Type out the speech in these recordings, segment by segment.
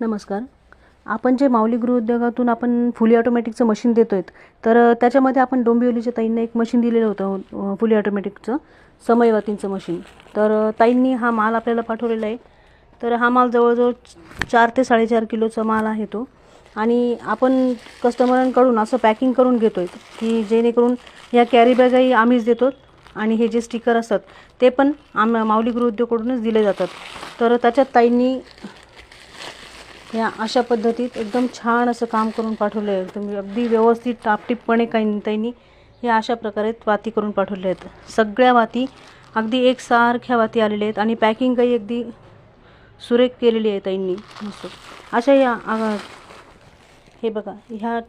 नमस्कार. आपण जे माऊली गृहउद्योगातून आपण फुली ऑटोमॅटिकचं मशीन देतो आहेत तर त्याच्यामध्ये आपण डोंबिवलीच्या ताईंना एक मशीन दिलेलं होतं फुली ऑटोमॅटिकचं समयवातींचं मशीन. तर ताईंनी हा माल आपल्याला पाठवलेला आहे. तर हा माल जवळजवळ चार ते साडेचार किलोचा माल आहे तो. आणि आपण कस्टमरांकडून असं पॅकिंग करून घेतो आहे की जेणेकरून या कॅरीबॅगही आम्हीच देतो आणि हे जे स्टिकर असतात ते पण आम माऊली गृहउद्योगकडूनच दिले जातात. तर त्याच्यात ताईंनी या अशा पद्धतीत एकदम छान असं काम करून पाठवलं आहे तुम्ही अगदी व्यवस्थित टापटीपपणे काही त्यांनी या अशा प्रकारे वाती करून पाठवल्या आहेत. सगळ्या वाती अगदी एकसारख्या वाती आलेल्या आहेत आणि पॅकिंग काही अगदी सुरेख केलेली आहे त्यांनी मस्त. अशा या हे बघा ह्या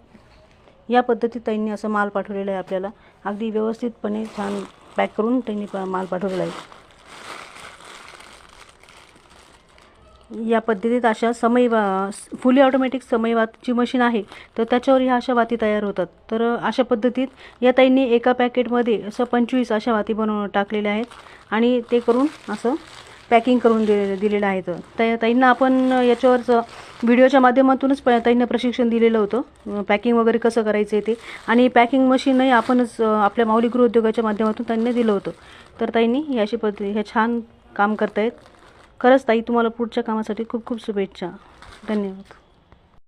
या पद्धतीत त्यांनी असं माल पाठवलेला आहे आपल्याला. अगदी व्यवस्थितपणे छान पॅक करून त्यांनी प- माल पाठवलेला आहे. या पद्धतीत अशा समय फुली ऑटोमॅटिक समयवाची मशीन आहे तर त्याच्यावर ह्या अशा वाती तयार होतात. तर अशा पद्धतीत या ताईंनी एका पॅकेटमध्ये असं पंचवीस अशा वाती बनवून टाकलेल्या आहेत आणि ते करून असं पॅकिंग करून दिले दिलेलं आहे. तर त्या ताईंना आपण याच्यावरचं व्हिडिओच्या माध्यमातूनच प ताईंना प्रशिक्षण दिलेलं होतं. पॅकिंग वगैरे कसं करायचं आहे ते. आणि पॅकिंग मशीनही आपणच आपल्या माऊली गृहउद्योगाच्या माध्यमातून त्यांनी दिलं होतं. तर ताईंनी ही अशी पद्धती हे छान काम करतायत. खरंच ताई तुम्हाला पुढच्या कामासाठी खूप खूप शुभेच्छा. धन्यवाद.